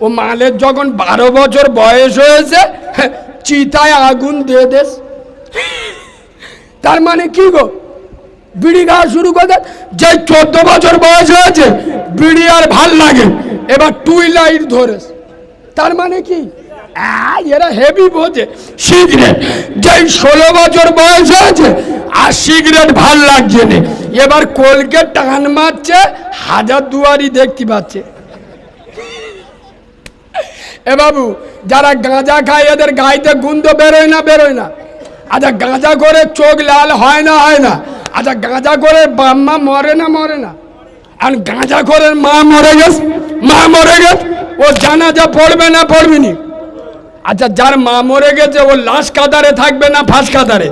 ও মালের যখন বারো বছর বয়স হয়েছে হ্যাঁ, চিতায় আগুন দিয়ে দেশ। তার মানে কি গো? বিড়ি খাওয়া শুরু করে যে চোদ্দ বছর বয়স হয়েছে বিড়ি আর ভালো লাগে। এবার টুইলাইট ধরেস। তার মানে কি? এরা হেভি বোঝে। সিগারেট যেই ষোলো বছর বয়স হয়েছে আর সিগারেট ভালো লাগছে না। এবার কলকে টান মারছে হাজার দুয়ারি দেখতে পাচ্ছে। এ বাবু, যারা গাঁজা খায়, এদের গাইতে গুন্দ বেরোয় না বেরোয় না। আচ্ছা গাঁজা করে চোখ লাল হয় না হয় না? আচ্ছা গাঁজা করে বাম্মা মরে না মরে না? আর গাঁজা করে মা মরে গেছে, মা মরে গেছে, ও জানাজা পড়বে না, পড়বে নি? আচ্ছা যার মা মরে গেছে, ও লাশ কাতারে থাকবে না, ফাঁস কাতারে?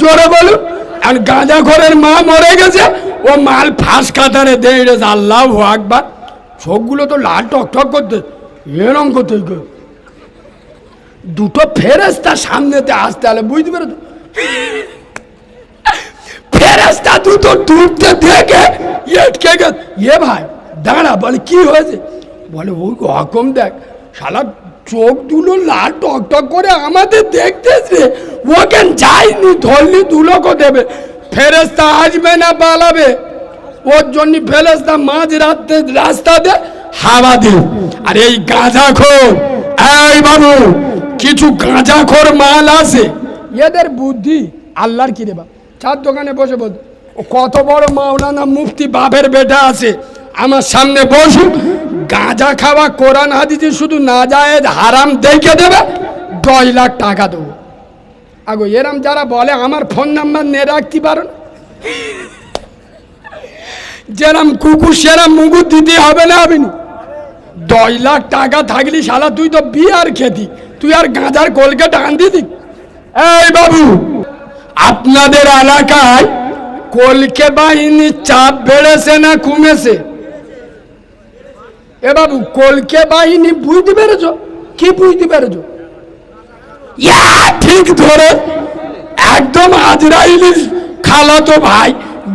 জোরে বলুন আর গাঁজা ঘরের মা মরে গেছে, ও মাল ফাঁস কাতারে দেয় আল্লাহ আকবার। চোখগুলো তো লাল টক টক করতে এরম গো। দুটো ফেরেস্তা সামনেতে আসতে হলে বুঝতে পেরেছ? ফেরেস্তা দুটো ডুবতে দেখে এটকে গে এ ভাই, দাঁড়া, বলে, কি হয়েছে? বলে, ওই হকম দেখ, শালা চোখ দুলো লাল টক টক করে আমাদের দেখতেছে ওকে যায়নি ধরলি দুলোকও দেবে ফেরেস্তা আসবে না পালাবে, ওর জন্য ফেরেস্তা মাঝ রাতে রাস্তাতে হাওয়া দিয়ে আর এই গাঁজাখোর এই বাবু, কিছু গাঁজাখোর মাল আছে। এদের বুদ্ধি আল্লাহর কি বাপ? চার দোকানে বসে বল। কত বড় মাওলানা মুফতি বাপের বেটা আছে। আমার সামনে বসুক গাঁজা খাওয়া কোরআন হাদিসে শুধু না যায় হারাম দেখে দেবে, দশ লাখ টাকা দেবো। আগো, এরম যারা বলে, আমার ফোন নাম্বার নিয়ে রাখতে পারো? যেরম কুকুর, সেরম মুগুর দিতে হবে না না দশ লাখ টাকা থাকলি শালা, তুই তো বিয়ার খেতি। তুই আর গাঁজার কলকে টান দিতি। এই বাবু, আপনাদের এলাকায় কলকে বাহিনীর চাপ বেড়েছে না কমেছে? এ বাবু, কলকে বাহিনী বুঝতে পেরেছ? কি বুঝতে পেরেছ? ঠিক ধরে, একদম আজরাইলির খালাতো ভাই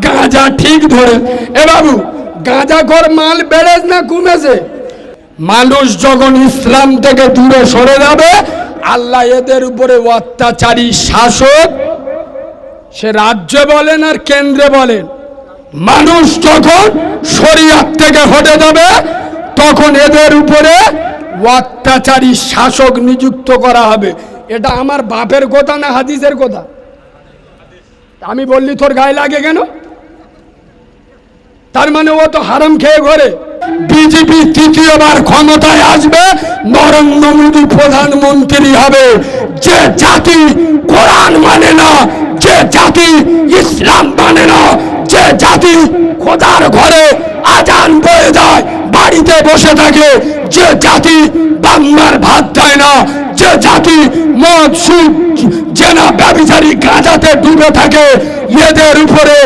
গাঁজা ঠিক ধরে। এ বাবু, গাঁজা কর মাল বেড়েছ না কমেছে মানুষ যখন ইসলাম থেকে দূরে সরে যাবে, আল্লাহ এদের উপরে অত্যাচারী শাসক, সে রাজ্যে বলেন আর কেন্দ্রে বলেন। মানুষ যখন শরিয়াত থেকে হটে যাবে, তখন এদের উপরে অত্যাচারী শাসক নিযুক্ত করা হবে। এটা আমার বাপের কথা না হাদিসের কথা? আমি বললি তোর গায়ে লাগে কেন? তার মানে ও তো হারাম খেয়ে ঘরে। বিজেপি তৃতীয়বার ক্ষমতায় আসবে, নরেন্দ্র মোদী প্রধানমন্ত্রী হবে। যে জাতি কোরআন মানে না, যে জাতি ইসলাম মানে না, যে জাতি খোদার ঘরে আজান বয়ে যায়, বাড়িতে বসে থাকে, যে জাতি বাংলার ভাত দেয় না, যে জাতি মদ, সুদ, জেনা ব্যবচারী গাঁজাতে ডুবে থাকে, এদের উপরে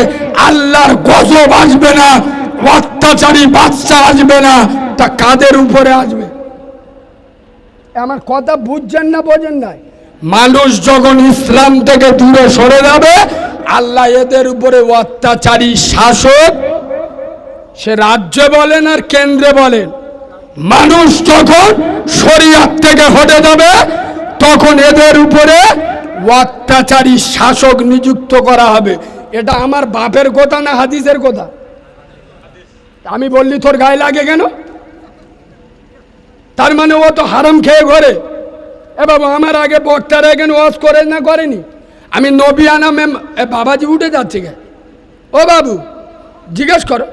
আল্লাহর গজব আসবে না, অত্যাচারী বাচ্চা আসবে না, তা কাদের উপরে আসবে? আমার কথা বুঝছেন না বোঝেন নাই? মানুষ যখন ইসলাম থেকে দূরে সরে যাবে, আল্লাহ এদের উপরে অত্যাচারী শাসক, সে রাজ্যে বলেন আর কেন্দ্রে বলেন। মানুষ যখন শরিয়াত থেকে হটে যাবে, তখন এদের উপরে অত্যাচারী শাসক নিযুক্ত করা হবে। এটা আমার বাপের কথা না হাদিসের কথা? আমি বললি, তোর গায়ে লাগে কেন? তার মানে ও তো হারাম খেয়ে ঘরে। এ বাবা, আমার আগে বক্তারা এখানে ওয়াজ করে না করেনি? আমি নবিয়ানা মেম, এ বাবাজি উঠে যাচ্ছে গে ও বাবু, জিজ্ঞেস করো।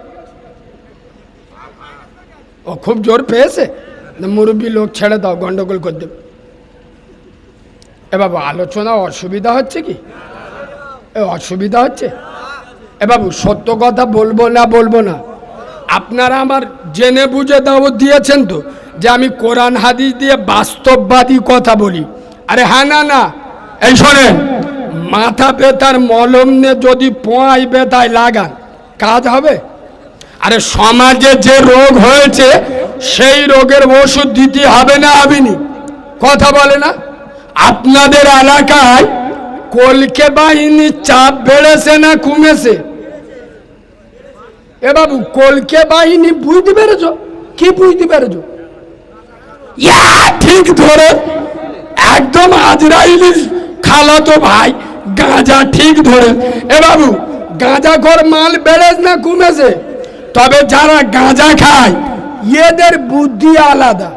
ও খুব জোর পেয়েছে? মুরব্বী লোক ছেড়ে দাও, গন্ডগোল করে দেবে। এ বাবু আলোচনা অসুবিধা হচ্ছে কি? এ অসুবিধা হচ্ছে? এ বাবু সত্য কথা বলব না বলব না? আপনারা আমার জেনে বুঝে দাওয়াত দিয়েছেন তো যে আমি কোরআন হাদিস দিয়ে বাস্তববাদী কথা বলি। আরে হ্যাঁ না না। এই শোনেন। মাথা ব্যথার মলম নে যদি পোঁয়াই ব্যথায় লাগান কাজ হবে? আরে সমাজে যে রোগ হয়েছে সেই রোগের ওষুধ দিতে হবে না হবেনি। কথা বলে না? আপনাদের এলাকায় কলকে বাহিনীর চাপ বেড়েছে না কমেছে? এ বাবু, কলকে বাহিনী বুঝতে পেরেছ? কি বুঝতে পেরেছ? ঠিক ধরে। একদম আজরাইলি খালাতো ভাই, গাঁজা ঠিক ধরে। এ বাবু, গাঁজা খোর মাল বেড়েছে না কমেছে? তবে যারা গাঁজা খায়, এদের বুদ্ধি আলাদা।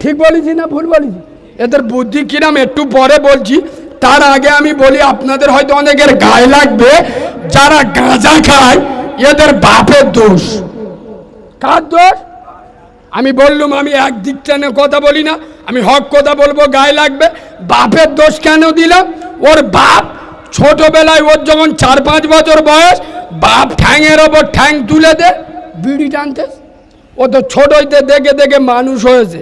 ঠিক বলেছি না ভুল বলেছি? এদের বুদ্ধি কিরাম একটু পরে বলছি। তার আগে আমি বলি, আপনাদের হয়তো অনেকের গায়ে লাগবে, যারা গাঁজা খায়, এদের বাপের দোষ। কার দোষ? আমি বললুম, আমি একদিক টেনে কথা বলি না, আমি হক কথা বলব, গায়ে লাগবে। বাপের দোষ কেন দিলাম? ওর বাপ ছোটবেলায় ওর যখন চার পাঁচ বছর বয়স, বাপ ঠ্যাংয়ের ওপর ঠ্যাং তুলে দে, বিড়ি টানতে। ও তো ছোটইতে দেখে দেখে মানুষ হয়েছে।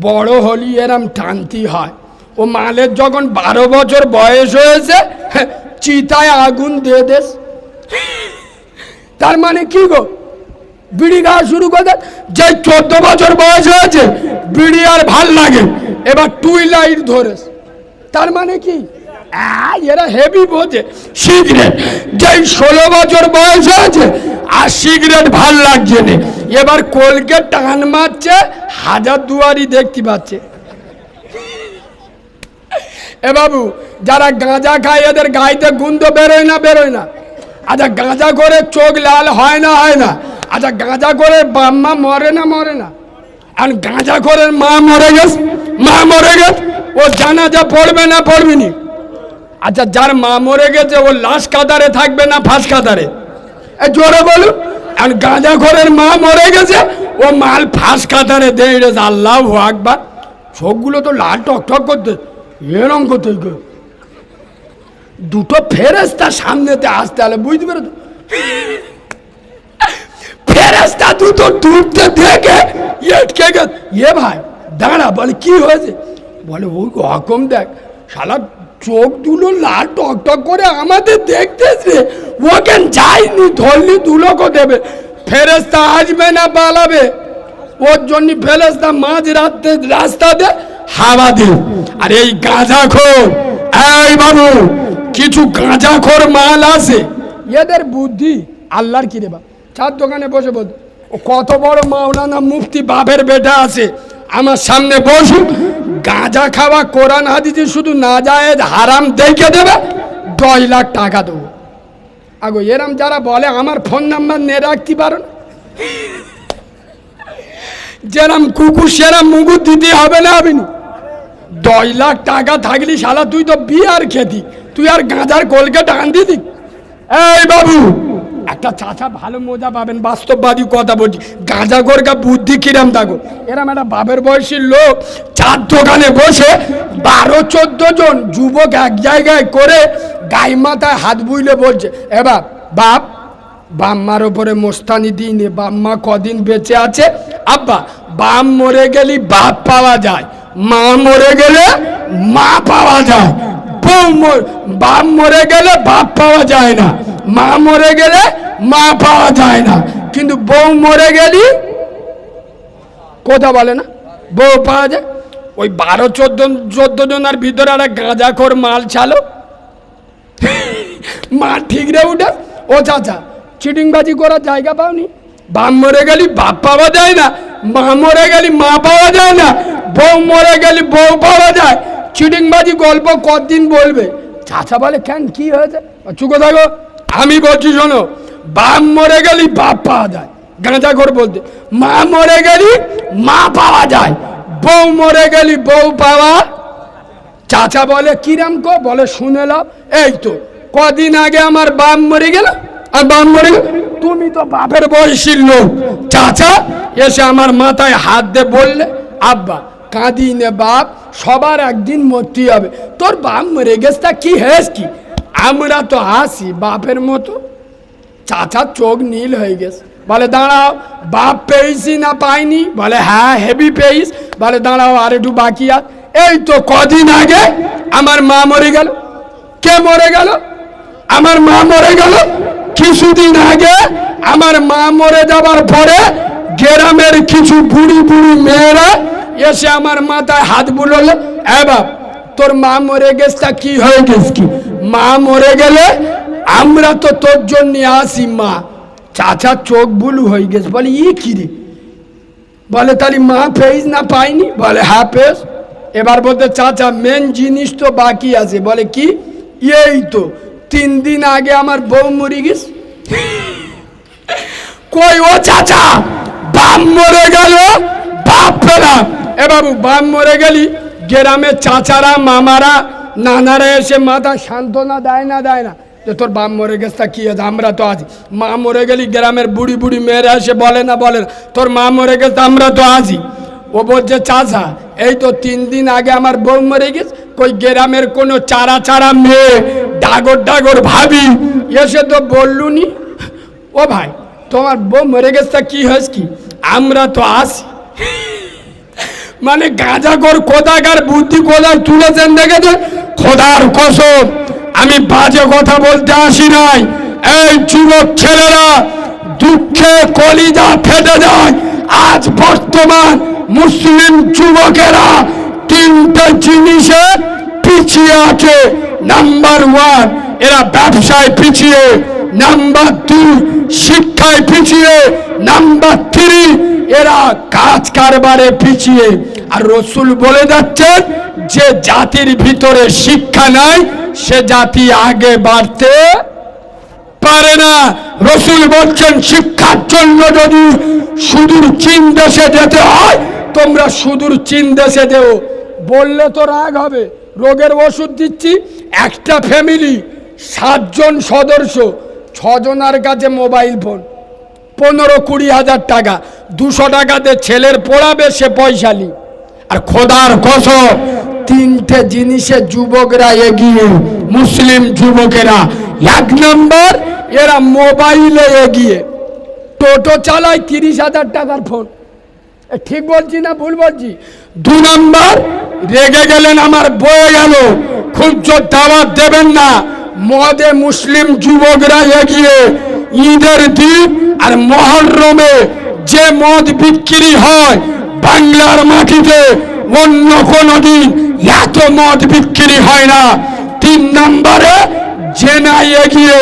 বড় হলি এরম টানতি হয়। ও মালের যখন বারো বছর বয়স হয়েছে হ্যাঁ, চিতায় আগুন দিয়ে দেশ তার মানে কি গো? বিড়ি খাওয়া শুরু করে যে চোদ্দ বছর বয়স হয়েছে বিড়ি আর ভালো লাগে। এবার টুই লাইট ধরেস। তার মানে কি? এরা হেভি বোঝে। সিগারেট, যেই ষোলো বছর বয়স হয়েছে, আর সিগারেট ভালো লাগছে না। এবার কলকে টান মারছে, হাজার দুয়ারি দেখতে পাচ্ছে। এ বাবু, যারা গাঁজা খায়, এদের গাইতে গুন্দ বেরোয় না বেরোয় না। আচ্ছা গাঁজা করে চোখ লাল হয় না হয় না? আচ্ছা গাঁজা করে বাম্মা মরে না মরে না? আর গাঁজা করে মা মরে গেছে, মা মরে গেছে, ও জানাজা পড়বে না, পড়বে নি? আচ্ছা যার মা মরে গেছে, ও লাশ কাতারে থাকবে না ফাঁস কাতারে এ জোরে বলুন। আর গাঁজা ঘরের মা মরে গেছে, ও মাল ফাঁস কাতারে দেয় আল্লাহ আকবার। চোখগুলো তো লাল টক টক করতে, এরম করতে। দুটো ফেরেস্তা সামনেতে আসতে হলে বুঝতে পেরেছ? ফেরেস্তা দুটো ডুবতে দেখে এটকে গে এ ভাই, দাঁড়া, বলে, কি হয়েছে? বলে, ওই হকম দেখ, শালা চোখ দুলো লাল টক করে আমাদের দেখতেছে ওকে যায়নি ধরলি দুলোকও দেবে। ফেরেস্তা আসবে না পালাবে। ওর জন্য ফেরেস্তা মাঝ রাতে রাস্তাতে হাওয়া দে আর এই গাঁজাখোর এই বাবু, কিছু গাঁজাখোর মাল আছে। এদের বুদ্ধি আল্লাহর কি বাপ? চার দোকানে বসে বল। কত বড় মাওলানা মুফতি বাপের বেটা আছে। আমার সামনে বসুক গাঁজা খাওয়া, কোরআন, হাদিসে শুধু না যায় হারাম দেখে দেবে, দশ লাখ টাকা দেবো। আগো, এরম যারা বলে, আমার ফোন নাম্বার নিয়ে রাখতে পারো না? যেরম কুকুর, সেরম মুগুর দিতে হবে না হবে না। দশ লাখ টাকা থাকলি শালা, তুই তো বিয়ার খেতি। তুই আর গাঁজার কলকে টান দিতি। এই বাবু! একটা চাচা ভালো মজা পাবেন, বাস্তববাদী কথা বলছি। গাঁজা গোরগা বুদ্ধি কিরাম থাকো এরম একটা বাপের বয়সী লোক চার দোকানে বসে বারো, চোদ্দ জন যুবক এক জায়গায় করে গাই মাথায় হাত বুইলে বলছে এবার বাপ বাম্মার ওপরে মোস্তানি দিন বাম্মা কদিন বেঁচে আছে? আব্বা বাম মরে গেলি বাপ পাওয়া যায়, মা মরে গেলে মা পাওয়া যায়। বাপ মরে গেলে বাপ পাওয়া যায় না। মা মরে গেলে মা পাওয়া যায় না। কিন্তু বউ মরে গেলি কথা বলে না। বউ পাওয়া যায়। ওই বারো, চোদ্দ চোদ্দ জনের ভিতরে একটা গাঁজাখোর মাল ছালো। মা ঠিক রে উঠে, ও চাচা, চিটিংবাজি করার জায়গা পাওনি? বাপ মরে গেলি, বাপ পাওয়া যায় না। মা মরে গেলি, মা পাওয়া যায় না। বউ মরে গেলি, বউ পাওয়া যায়। চিটিংবাজি গল্প কতদিন বলবে? চাচা বলে, কেন, কি হয়েছে? চুকো থাকো, আমি বলছি, শোনো, বাপ মরে গেলি বাপ পাওয়া যায়। গাঁজা করে বলতে, মা মরে গেলি মা পাওয়া যায়, বউ মরে গেলি বউ পাওয়া চাচা বলে, কিরাম কো বলে, শুনে লাও এই তো, কদিন আগে আমার বাপ মরে গেল। আর বাপ মরে গেল? তুমি তো বাপের বয়সীর লোক। চাচা, এসে আমার মাথায় হাত দিয়ে বললে, আব্বা কাঁদি নে বাপ, সবার একদিন মরতে হবে। তোর বাপ মরে গেছে, তা কি হেস কি? আমরা তো হাসি বাপের মতো। চাচার চোখ নীল হয়ে গেছে। বলে, দাঁড়াও, বাপ পেয়েছি না পাইনি? বলে হ্যাঁ হেভি পেয়েছ। বলে, দাঁড়াও, আর একটু বাকি আর এই তো কদিন আগে আমার মা মরে গেল। কে মরে গেল? আমার মা মরে গেল। কিছুদিন আগে আমার মা মরে যাবার পরে গ্রামের কিছু বুড়ি বুড়ি মেয়েরা এসে আমার মাথায় হাত বুলোলো, এ বাপ, তোর মা মরে গেছে, তা কি হয়ে গেছে কি? মা মরে গেলে আমরা তো তোর জন্য আসি, মা। চাচা চোখ বুলু হয়ে গেছে। বলে, ই কি রে? বলে, তাহলে মা পেয়েছ না পাইনি? বলে হ্যাঁ পেয়েছ এবার বলতে, চাচা মেন জিনিস তো বাকি আছে। বলে, কি? এই তো, তিন দিন আগে আমার বউ মরি গেছ। কই ও চাচা? বাপ মরে গেল বাপ পেলাম এ বাবু বাপ মরে গেলি, গ্রামে চাচারা, মামারা, নানারা এসে মাথা সান্ত্বনা দেয় না দেয় না। যে তোর বাপ মরে গেছে তা কি আছে আমরা তো আছি। মা মরে গেলি, গ্রামের বুড়ি বুড়ি মেয়েরা এসে বলে না বলে না। তোর মা মরে গেছে আমরা তো আছি। ও বলছে, চাচা, এই তো তিন দিন আগে আমার বউ মরে গেছে। কই গ্রামের কোনো চারা চারা মেয়ে, ডাগর ডাগর ভাবি এসে তো বললুনি, ও ভাই, তোমার বউ মরে গেছে তা কি হয়েছে কি? আমরা তো আসি মানে গাঁজাগর কোদাগার বুদ্ধি কোদার তুলেছেন দেখেছে? খোদার কসম, আমি বাজে কথা বলতে আসি নাই। এই যুবক ছেলেরা, দুঃখে কলিজা ফেটে যায়। আজ বর্তমান মুসলিম যুবকেরা তিনটে জিনিসে পিছিয়ে আছে। নাম্বার ওয়ান, এরা ব্যবসায় পিছিয়ে। নাম্বার দুই, শিক্ষায় পিছিয়ে। নাম্বার থ্রি এরা কাজ কারবারে পিছিয়ে। আর রসুল বলে যাচ্ছেন যে জাতির ভিতরে শিক্ষা নাই, সে জাতি আগে বাড়তে পারে না। রসুল বলছেন, শিক্ষার জন্য যদি সুদূর চীন দেশে যেতে হয়, তোমরা সুদূর চীন দেশে দেও বললে তো রাগ হবে। রোগের ওষুধ দিচ্ছি, একটা ফ্যামিলি সাতজন সদস্য, ছজনার কাছে মোবাইল ফোন পনেরো কুড়ি হাজার টাকা। দুশো টাকাতে ছেলের পড়াবে সে পয়সালি আর খোদার কসম, তিনটে জিনিসে যুবকরা এগিয়ে, মুসলিম যুবকেরা। এক নম্বর, এরা মোবাইলে এগিয়ে। টোটো চালায় তিরিশ হাজার টাকার ফোন। ঠিক বলছি না ভুল বলছি? দু নম্বর, রেগে গেলেন, আমার বয়ে গেল। খুব জোর দাওয়াত দেবেন না। মদে মুসলিম যুবকরা এগিয়ে। ঈদের দিন আর মহরমে যে মদ বিক্রি হয়, বাংলার মাটিতে অন্য কোনো দিন এত মদ বিক্রি হয় না। তিন নম্বরে জেনাই এগিয়ে।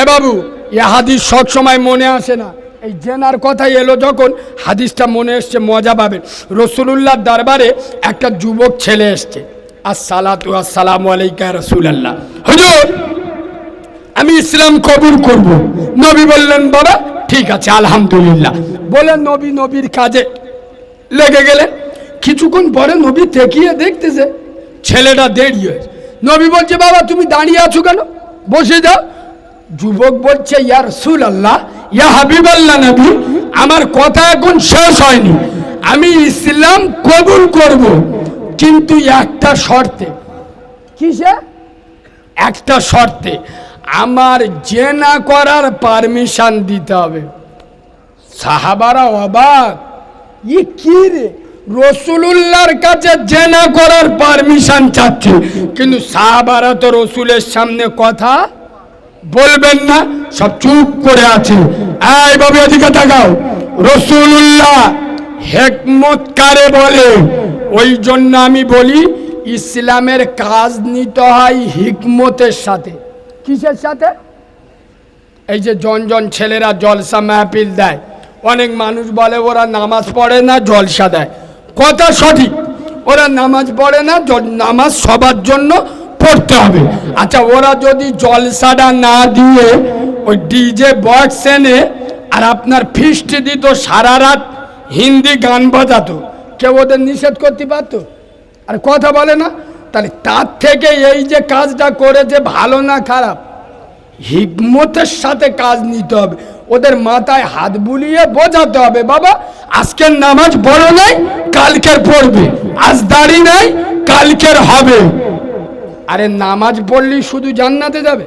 এ বাবু, এ হাদিস সবসময় মনে আসে না। এই জেনার কথাই এলো যখন, হাদিসটা মনে এসছে, মজা পাবেন। রসুলুল্লাহর দরবারে একটা যুবক ছেলে এসছে। আসসালাতু আসসালামু আলাইকা রসুলাল্লাহ। হুজুর আমি ইসলাম কবুল করব। নবী বললেন, বাবা, ঠিক আছে, আলহামদুলিল্লাহ। বলে নবী নবীর কাজে লেগে গেলেন। কিছুক্ষণ পরে নবী তেকিয়ে দেখতেছে, ছেলেটা দেরি হয়েছে। নবী বলছে, বাবা, তুমি দাঁড়িয়ে আছো কেন? বসে যাও। যুবক বলছে ইয়ার সুল আল্লাহ ইয়া হাবিব আল্লাহ নবী, আমার কথা এখন শেষ হয়নি। আমি ইসলাম কবুল করব, কিন্তু একটা শর্তে। কিসে? একটা শর্তে। আমার জেনা করার পারমিশন দিতে হবে। সাহাবারা অবাক ই কি রে? রসুলুল্লাহর কাছে জেনা করার পারমিশন চাচ্ছে। কিন্তু সাহাবারা তো রসুলের সামনে কথা বলবেন না, সব চুপ করে আছে। এই বাবু, এদিকে তাকাও। রসুলুল্লাহ হেকমত কারে বলে? ওই জন্য আমি বলি, ইসলামের কাজ নিতে হয় হিকমতের সাথে। কিসের সাথে? এই যে জন জন ছেলেরা জলসা মাহফিল দেয়, অনেক মানুষ বলে ওরা নামাজ পড়ে না, জলসা দেয়। কথা সঠিক, ওরা নামাজ পড়ে না নামাজ সবার জন্য পড়তে হবে। আচ্ছা ওরা যদি জলসাটা না দিয়ে ওই ডিজে বক্স এনে আর আপনার ফিস্ট দিত, সারা রাত হিন্দি গান বাজাতো, কেউ ওদের নিষেধ করতে পারতো? আর কথা বলে না তাহলে তার থেকে এই যে কাজটা করেছে ভালো না খারাপ? হিকমতের সাথে কাজ নিতে হবে। ওদের মাথায় হাত বুলিয়ে বোঝাতে হবে, বাবা, আজকের নামাজ বড় নাই কালকের পড়বে। আজ দাড়ি নাই, কালকের হবে। আরে নামাজ পড়লেই শুধু জান্নাতে যাবে?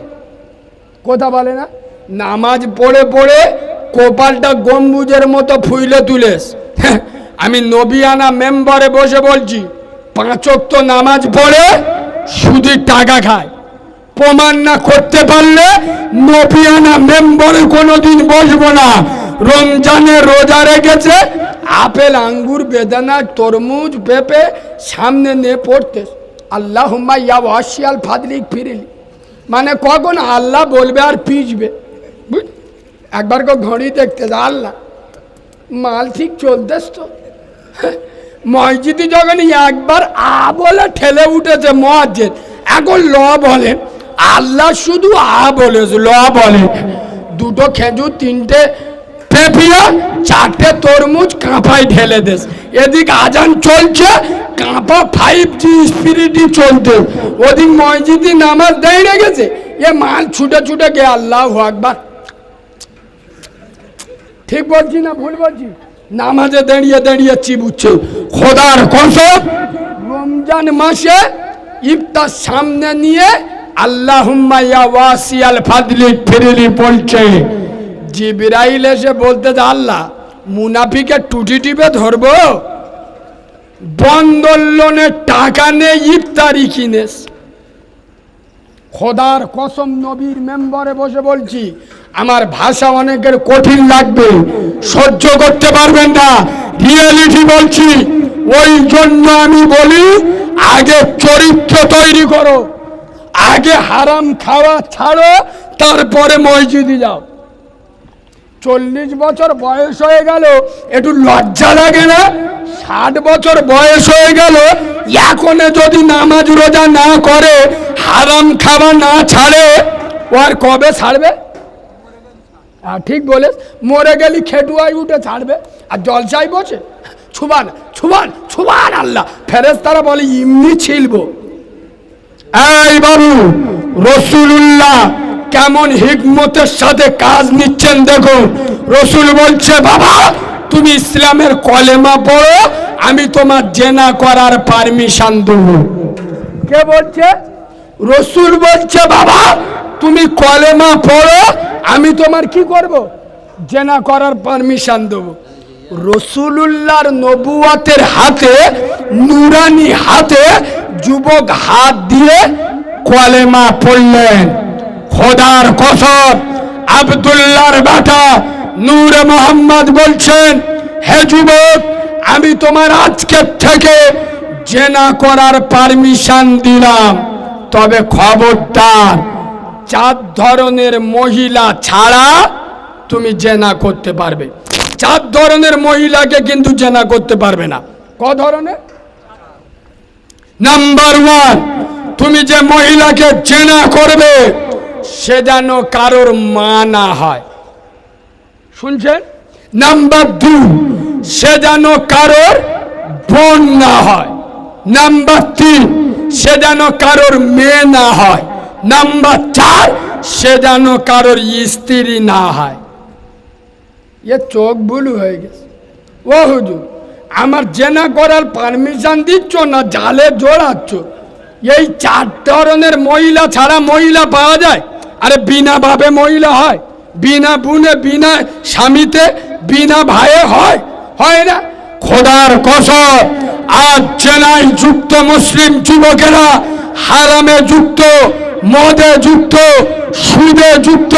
কথা বলে না? নামাজ পড়ে পড়ে কোপালটা গম্বুজের মতো ফুইলে তুলেস আমি নবিয়ানা মেম্বারে বসে বলছি পাঁচক তো নামাজ পড়ে শুধু টাকা খায়। প্রমাণ না করতে পারলে নবিয়ানা মেম্বারে কোনোদিন বসবো না। রমজানে রোজা রেখেছে, আপেল, আঙ্গুর, বেদানা, তরমুজ, পেঁপে সামনে নিয়ে পড়তে। আল্লাহ ইয়া ওয়াসিয়াল ফাদলিক ফিরিলি। মানে কখন আল্লাহ বলবে আর পিছবে? বুঝ একবার কো ঘড়ি দেখতে আল্লাহ। মাল ঠিক চলতেস তো। মসজিদে যখন একবার আ বলে ঠেলে উঠেছে মসজিদ, এখন ল বলে। আল্লাহ শুধু আ বলে, ল বলে। দুটো খেজুর, তিনটে চারটে তরমুজ কাঁপায় ঢেলে দেশ। এদিক আজান চলছে, কাঁপা ফাইভ জি স্পিরিটই চলতে ওদিক মসজিদে নামাজ দাঁড়িয়ে গেছে, এ মাল ছুটে ছুটে গে আল্লাহ আকবার। ঠিক বলছি না ভুল বলছি? নামাজে দাঁড়িয়ে দাঁড়িয়ে চিবুচ্ছে। খোদার কসম রমজান মাসে ইফতার সামনে নিয়ে ফাদলি বলছে। বলতে আল্লাহ মুনাফিকে টুটি টিপে ধরবো? টাকা নেই খোদার কসম নবীর মেম্বারে বসে বলছি, আমার ভাষা অনেকের কঠিন লাগবে, সহ্য করতে পারবেন না। রিয়েলিটি বলছি ওই জন্য আমি বলি, আগে চরিত্র তৈরি করো, আগে হারাম খাওয়া ছাড়ো, তারপরে মসজিদে যাও। চল্লিশ বছর বয়স হয়ে গেল, একটু লজ্জা লাগে না? ষাট বছর বয়স হয়ে গেল, এখনে যদি নামাজ রোজা না করে, হারাম খাওয়া না ছাড়ে, ও আর কবে ছাড়বে? ঠিক বলে মরে গেলি খেটুয়াই উঠে ছাড়বে, আর জলসাই বসে? ছুবান ছুবান ছুবান আল্লাহ। ফেরেস তারা বলে, ইমনি ছিলবো। এই বাবু রসুল্লাহ কেমন হিকমতের সাথে কাজ নিচ্ছেন দেখুন। রসুল বলছে, বাবা, তুমি ইসলামের কলেমা পড়ো, আমি তোমার জেনা করার পারমিশন দেব। কে বলছে? রসুল বলছে, বাবা, তুমি কলেমা পড়ো, আমি তোমার কি করব? জেনা করার পারমিশন দেব। রসুলুল্লাহর নবুয়াতের হাতে, নুরানি হাতে যুবক হাত দিয়ে কোয়ালেমা পড়লেন। খোদার কসম, আবদুল্লাহর বেটা নূর মোহাম্মদ বলছেন, হে যুবক, আমি তোমার আজকের থেকে জেনা করার পারমিশন দিলাম। তবে খবরদার, চার ধরনের মহিলা ছাড়া তুমি জেনা করতে পারবে। চার ধরনের মহিলাকে কিন্তু জেনা করতে পারবে না। ক ধরনের? নাম্বার ওয়ান তুমি যে মহিলাকে জেনা করবে, সে যেন কারোর মা না হয়। শুনছেন? নাম্বার দু সে যেন কারোর বোন না হয়। নাম্বার তিন সে যেন কারোর মেয়ে না হয়। নাম্বার চার, সে যেন কারোর স্ত্রী না হয়। এ চোখ ভুল হয়ে গেছে ও হুজুর আমার জেনা করার পারমিশন দিচ্ছ না জালে জোড়াচ্ছ এই চার ধরনের মহিলা ছাড়া মহিলা পাওয়া যায় আরে বিনা ভাবে মহিলা হয় বিনা বুনে বিনা স্বামীতে বিনা ভাইয়ে হয় হয় না খোদার কসম আজ চেনাই যুক্ত মুসলিম যুবকেরা হারামে যুক্ত মদে যুক্ত সুদে যুক্ত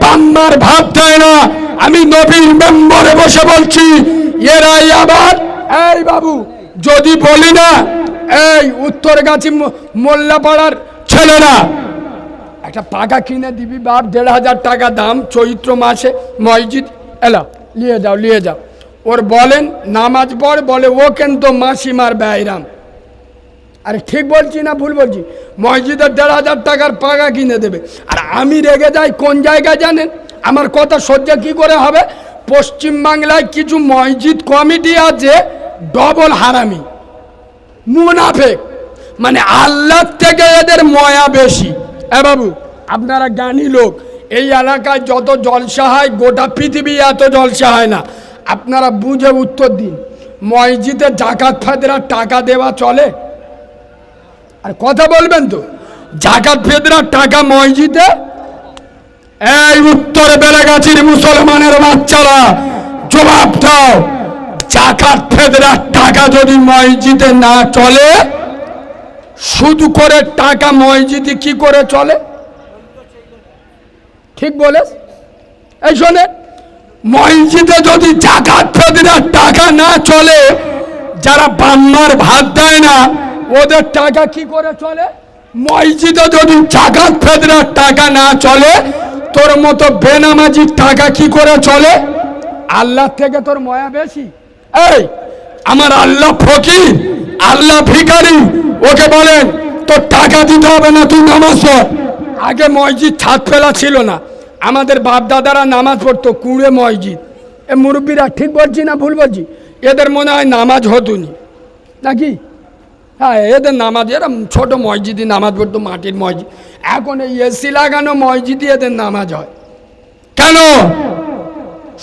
বাম্মার ভাব দেয় না আমি নবীর মেম্বরে বসে বলছি, এরাই আবার এই বাবু, যদি বলি না, এই উত্তরগাছি ম- মোল্লাপাড়ার ছেলেরা, একটা পাকা কিনে দিবি বাপ, দেড় হাজার টাকা দাম, চৈত্র মাসে মসজিদ, এলা, নিয়ে যাও নিয়ে যাও। ওর বলেন, নামাজ পড়, বলে, ও কেন কিন্তু মাসিমার ব্যয়রাম আরে ঠিক বলছি না ভুল বলছি? মসজিদের দেড় হাজার টাকার পাকা কিনে দেবে। আর আমি রেগে যাই কোন জায়গায় জানেন? আমার কথা সহ্য কি করে হবে? পশ্চিম বাংলায় কিছু মসজিদ কমিটি আছে, ডবল হারামি, মুনাফেক। মানে আল্লাহ থেকে এদের ময়া বেশি। এ বাবু, আপনারা জ্ঞানী লোক, এই এলাকায় যত জলসা হয় গোটা পৃথিবী এত জলসা হয় না। আপনারা বুঝে উত্তর দিন, মসজিদে জাকাত ফাদরা টাকা দেওয়া চলে? আর কথা বলবেন তো, জাকাত ফেদরা টাকা মসজিদে এই উত্তর বেলাগাছির মুসলমানের বাচ্চারা, জবাব দাও। জাকাত ফেদরার টাকা যদি মসজিদে না চলে, শুধু করে টাকা মসজিদে কি করে চলে? ঠিক বলে এই শোনে, মসজিদে যদি জাকাত ফেদরার টাকা না চলে, যারা বাম্মার ভাত দেয় না, ওদের টাকা কি করে চলে? মসজিদে যদি জাকাত ফেদরার টাকা না চলে তোর মতো বেনামাজির টাকা কি করে চলে? আল্লাহ থেকে তোর ময়া বেশি। এই আমার আল্লাহ ফকির আল্লাহ ভিখারি ওকে বলেন তোর টাকা দিতে হবে না তুই নামাজ আগে মসজিদ ছাদ ফেলা ছিল না। আমাদের বাপ দাদারা নামাজ পড়তো কুড়ে মসজিদ। এ মুরব্বীরা ঠিক বলছি না ভুল বলছি? এদের মনে হয় নামাজ হতুনি। নাকি? হ্যাঁ এদের নামাজ, এরা ছোটো মসজিদে নামাজ পড়তো মাটির মসজিদ। এখন এই এসি লাগানো মসজিদে এদের নামাজ হয়। কেন?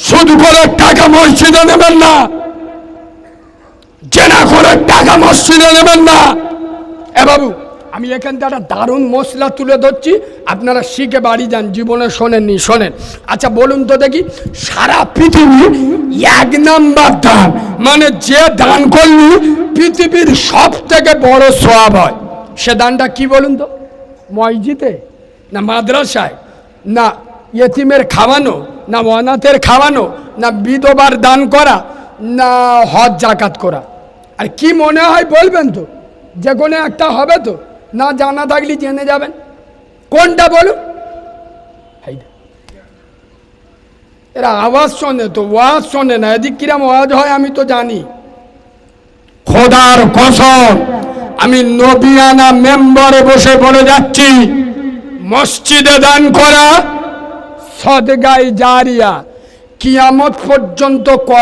শুধু করে টাকা মসজিদে নেবেন না। জেনা করে টাকা মসজিদে নেবেন না। এ বাবু আমি এখান থেকে একটা দারুণ মশলা তুলে ধরছি। আপনারা শিখে বাড়ি যান, জীবনে শোনেননি, শোনেন। আচ্ছা বলুন তো দেখি, সারা পৃথিবী এক নাম্বার দান মানে যে দান করলি পৃথিবীর সব থেকে বড় সব হয়, সে দানটা কি বলুন তো? মসজিদে না মাদ্রাসায়? না ইয়েতিমের খাওয়ানো? না অনাথের খাওয়ানো? না বিধবার দান করা? না হজ জাকাত করা? আর কি মনে হয় বলবেন তো? যে কোনো একটা হবে তো? না জানা থাকলে জেনে যাবেন। কোনটা বলুন? এরা আওয়াজ শোনে তো, ওয়াজ শোনে না। এদিক কিরম ওয়াজ হয় আমি তো জানি। খোদার কসম, আমি নবিয়ানা মেম্বারে বসে বলে যাচ্ছি, মসজিদে দান করা সদগাই জারিয়া, কিয়ামত পর্যন্ত কব